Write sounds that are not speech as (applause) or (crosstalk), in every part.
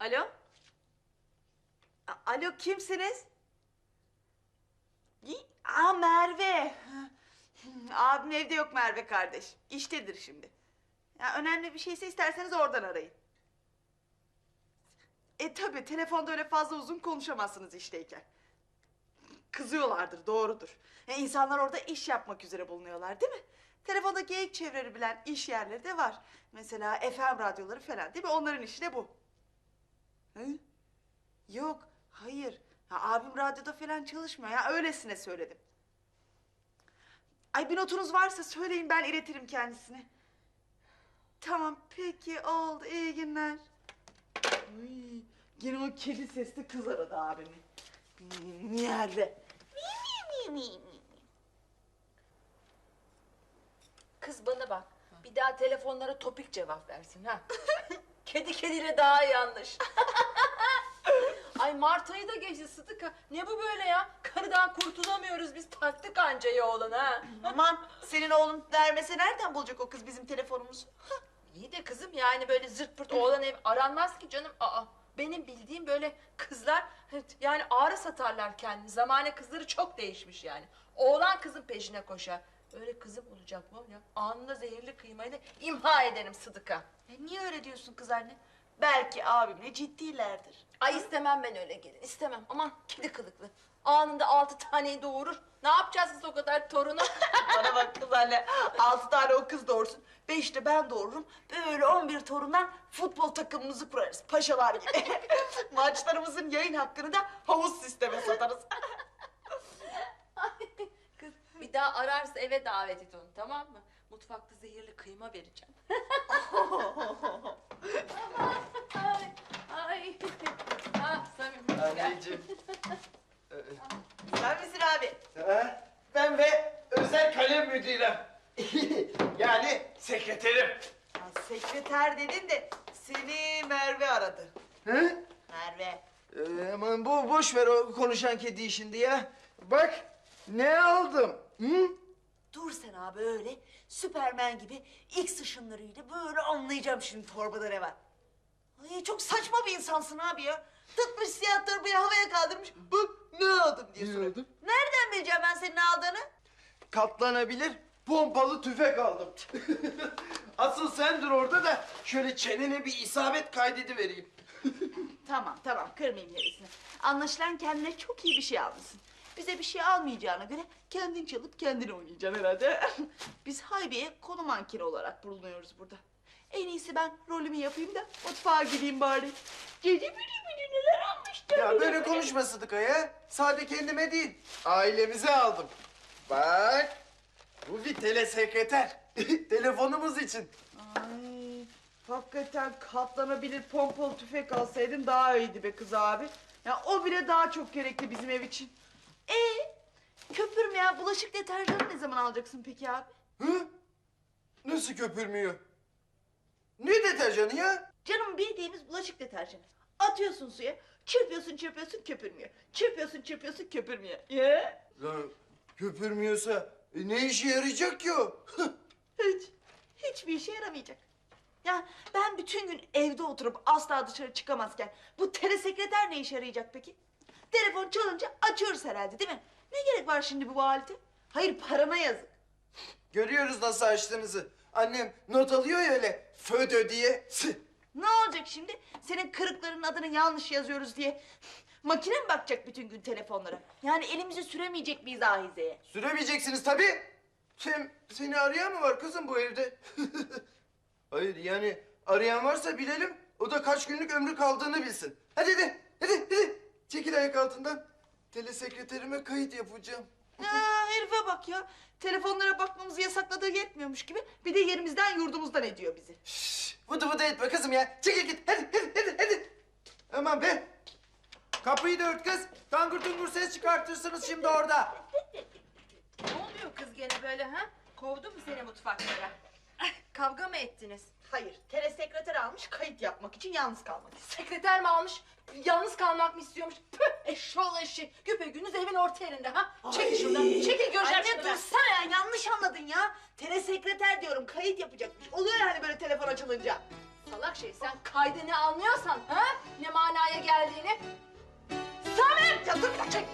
Alo? Alo kimsiniz? İ- Aa Merve. Abim evde yok Merve kardeş. İştedir şimdi. Ya önemli bir şeyse isterseniz oradan arayın. E tabi telefonda öyle fazla uzun konuşamazsınız işteyken. Kızıyorlardır doğrudur. E, insanlar orada iş yapmak üzere bulunuyorlar değil mi? Telefonda geyik çevreleri bilen iş yerleri de var. Mesela FM radyoları falan değil mi? Onların işi de bu. Hı? Yok, hayır. Ha, abim radyoda falan çalışmıyor ya. Öylesine söyledim. Ay bir notunuz varsa söyleyin ben iletirim kendisine. Tamam peki oldu iyi günler. Ay, yine o kedi sesli kız aradı abimi. Nerede? Kız bana bak. Bir daha telefonlara topik cevap versin ha. (laughs) Kedi kediyle daha iyi anlaş. (laughs) Ay Mart ayı da geçti Sıdıka. Ne bu böyle ya? Karıdan kurtulamıyoruz biz taktık anca oğlan ha. Aman senin oğlun vermese nereden bulacak o kız bizim telefonumuzu? İyi de kızım yani böyle zırt pırt oğlan ev aranmaz ki canım. Aa, benim bildiğim böyle kızlar yani ağrı satarlar kendini. Zamane kızları çok değişmiş yani. Oğlan kızın peşine koşar. Öyle kızım olacak mı ya? Anında zehirli kıymayla imha ederim Sıdıka. E, niye öyle diyorsun kız anne? Belki abimle ciddilerdir. Ay istemem ben öyle gelin istemem. Aman kedi kılıklı. Anında altı taneyi doğurur. Ne yapacağız siz o kadar torunu? (laughs) Bana bak kız anne. Altı tane o kız doğursun. Beş de ben doğururum. Böyle on bir torundan futbol takımımızı kurarız. Paşalar gibi. (laughs) Maçlarımızın yayın hakkını da havuz sisteme satarız. (laughs) Bir daha ararsa eve davet et onu tamam mı? Mutfakta zehirli kıyma vereceğim. (laughs) ay, ay. Ah Samim hoş geldin. Anneciğim. (laughs) Sen misin abi? Ha? Ben ve özel kalem müdürüm. (laughs) yani sekreterim. Ya, sekreter dedin de seni Merve aradı. Hı? Merve. Ee, aman bu boş ver o konuşan kedi işinde ya. Bak ne aldım. Hı? Dur sen abi öyle. Süpermen gibi X ışınlarıyla böyle anlayacağım şimdi torbada ne var. Ay çok saçma bir insansın abi ya. Tutmuş siyah torbayı havaya kaldırmış. Bak ne aldım diye Ne soruyor. Nereden bileceğim ben senin ne aldığını? Katlanabilir pompalı tüfek aldım. (laughs) Asıl sen dur orada da şöyle çenene bir isabet kaydedi vereyim. (laughs) Tamam tamam kırmayayım gerisini. Anlaşılan kendine çok iyi bir şey almışsın. Bize bir şey almayacağına göre kendin çalıp kendin oynayacaksın herhalde. (laughs) Biz Haybi'ye konu mankeni olarak bulunuyoruz burada. En iyisi ben rolümü yapayım da mutfağa gideyim bari. Gece biri biri neler almışlar. Ya böyle konuşma Sıdıka ya. Sade kendime değil, ailemize aldım. Bak, bu bir telesekreter. (laughs) Telefonumuz için. Ay, hakikaten katlanabilir pompalı tüfek alsaydın daha iyiydi be kız abi. Ya o bile daha çok gerekli bizim ev için. Ee, köpürmeyen bulaşık deterjanı ne zaman alacaksın peki abi? Hı? Nasıl köpürmüyor? Ne deterjanı ya? Canım bildiğimiz bulaşık deterjanı. Atıyorsun suya, çırpıyorsun çırpıyorsun köpürmüyor. Çırpıyorsun çırpıyorsun köpürmüyor. Ya? Ya köpürmüyorsa e, ne işe yarayacak ki o? Hiç, hiçbir işe yaramayacak. Ya ben bütün gün evde oturup asla dışarı çıkamazken bu telesekreter ne işe yarayacak peki? Telefon çalınca açıyoruz herhalde değil mi? Ne gerek var şimdi bu alete? Hayır parana yazık. Görüyoruz nasıl açtığınızı. Annem not alıyor ya öyle födö diye. Ne olacak şimdi? Senin kırıkların adını yanlış yazıyoruz diye. Makine mi bakacak bütün gün telefonlara? Yani elimizi süremeyecek miyiz ahizeye? Süremeyeceksiniz tabii. Sen, seni arayan mı var kızım bu evde? (laughs) Hayır yani arayan varsa bilelim. O da kaç günlük ömrü kaldığını bilsin. Hadi hadi hadi hadi. Çekil ayak altından. Telesekreterime kayıt yapacağım. Ya herife bak ya. Telefonlara bakmamızı yasakladığı yetmiyormuş gibi bir de yerimizden yurdumuzdan ediyor bizi. Şşş, vıdı vıdı etme kızım ya. Çekil git. Hadi hadi hadi hadi. Aman be. Kapıyı da ört kız. Tangır tungur ses çıkartırsınız şimdi orada. Ne oluyor kız gene böyle ha? Kovdu mu seni mutfaklara? Kavga mı ettiniz? Hayır, telesekreter almış kayıt yapmak için yalnız kalmak. Sekreter mi almış? Yalnız kalmak mı istiyormuş? Püh eşşoğlu eşi. Güpegünüz evin orta yerinde ha? Çekil şuradan. Çekil göreceğim Anne şimdi ben. dursana ya, yanlış anladın ya. Telesekreter diyorum, kayıt yapacakmış. Oluyor yani böyle telefon açılınca. Salak şey sen kaydı ne anlıyorsan ha? Ne beni. Samim! Ya dur bir dakika. Ya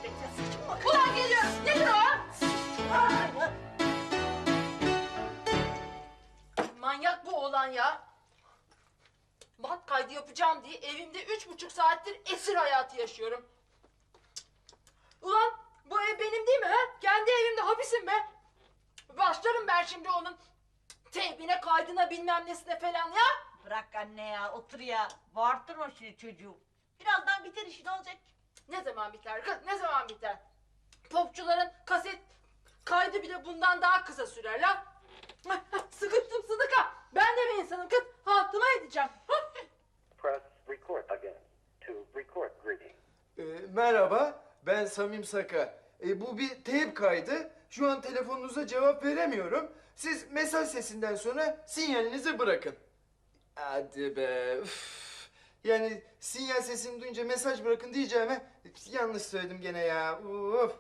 Yapacağım diye evimde üç buçuk saattir esir hayatı yaşıyorum. Ulan bu ev benim değil mi ha? Kendi evimde hapisim be. Başlarım ben şimdi onun teybine kaydına bilmem nesine falan ya. Bırak anne ya otur ya. Bağırtırma şimdi çocuğu. Birazdan biter işin olacak. Ne zaman biter kız ne zaman biter? Popçuların kaset kaydı bile bundan daha kısa sürer lan. (laughs) Sıkıştım Sıdıka. Ben de bir insanım kız. Hatıma edeceğim. Record again to record greeting. Ee, merhaba, ben Samim Saka. Ee, bu bir teyp kaydı. Şu an telefonunuza cevap veremiyorum. Siz mesaj sesinden sonra sinyalinizi bırakın. Hadi be. üf. Yani sinyal sesini duyunca mesaj bırakın diyeceğime yanlış söyledim gene ya. Uf.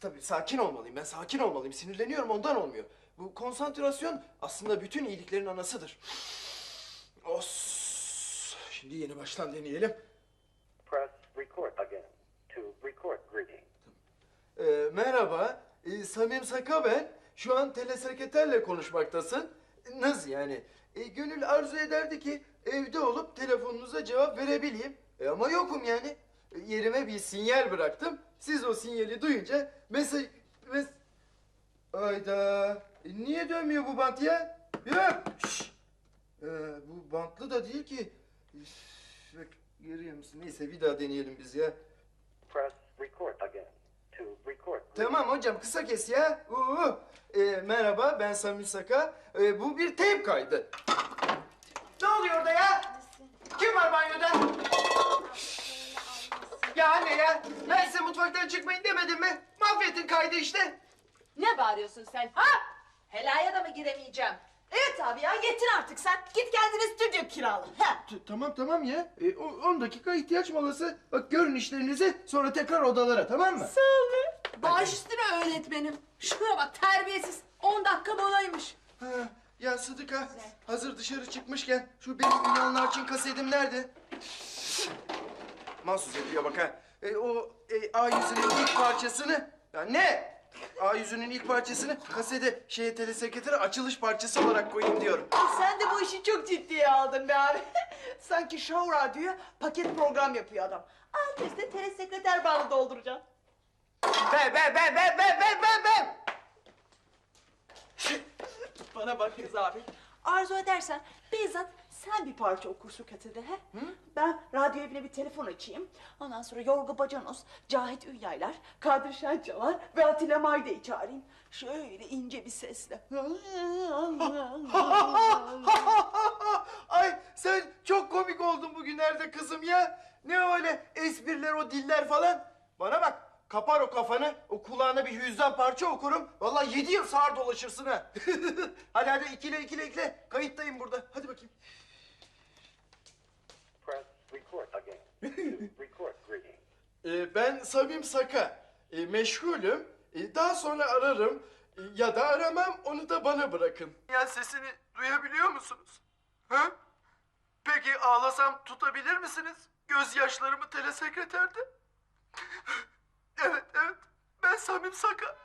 Tabii sakin olmalıyım. Ben sakin olmalıyım. Sinirleniyorum ondan olmuyor. Bu konsantrasyon aslında bütün iyiliklerin anasıdır. Os. Şimdi yeni baştan deneyelim. Press record again to record greeting. Ee, merhaba, ee, Samim Saka ben. Şu an telesekreterle konuşmaktasın. Nasıl yani? Ee, gönül arzu ederdi ki evde olup telefonunuza cevap verebileyim. E, ama yokum yani. E, yerime bir sinyal bıraktım. Siz o sinyali duyunca mesaj... Mes Ayda. E, niye dönmüyor bu bant ya? Yok. Şş. Ee, bu bantlı da değil ki. Bak görüyor musun? Neyse bir daha deneyelim biz ya. Press record again to record. Tamam hocam kısa kes ya. Uuu. Ee, merhaba ben Samim Saka. Ee, bu bir teyp kaydı. Ne oluyor orada ya? Kim var banyoda? Ya anne ya ben size mutfaktan çıkmayın demedim mi? Mahvettin kaydı işte. Ne bağırıyorsun sen ha? Helaya da mı giremeyeceğim? Evet abi ya yetin artık sen. Git kendine stüdyo kirala. T- tamam tamam ya. 10 dakika ihtiyaç molası. Bak görün işlerinizi sonra tekrar odalara tamam mı? Baş üstüne öğretmenim. Şuna bak terbiyesiz. 10 dakika molaymış. Ha, ya Sıdıka hazır dışarı çıkmışken şu benim Ünal Narçın kasetim nerede? Mahsus ediyor bak ha. E, o e, A yüzünün ilk parçasını ya ne? A yüzünün ilk parçasını kasede şeye telesekretere açılış parçası olarak koyayım diyorum. Sen de bu işi çok ciddiye aldın be abi. (laughs) Sanki Show Radyo'ya paket program yapıyor adam. Adreste telesekreter bağlı dolduracaksın. Ben ben ben ben ben ben ben ben. Bana bak kız abi. Arzu edersen bizzat sen bir parça okursun kasede he? Ben radyo evine bir telefon açayım. Ondan sonra Yorgo Bacanos, Cahit Ünyaylar, Kadri Şençalar ve Atilla Mayda'yı çağırayım. Şöyle ince bir sesle. (laughs) Ay sen çok komik oldun bugünlerde kızım ya. Ne öyle espriler o diller falan. Bana bak kapar o kafanı o kulağına bir hüzdan parça okurum. Vallahi yedi yıl sağır dolaşırsın ha. (laughs) hadi hadi ikile ikile ikile kayıttayım burada. Hadi bakayım. Press record again to record greeting. Ee, ben Samim Saka. Ee, meşgulüm. Ee, daha sonra ararım. Ee, ya da aramam onu da bana bırakın. Ya sesini duyabiliyor musunuz? Ha? Peki ağlasam tutabilir misiniz? Gözyaşlarımı telesekreterde. evet evet ben Samim Saka.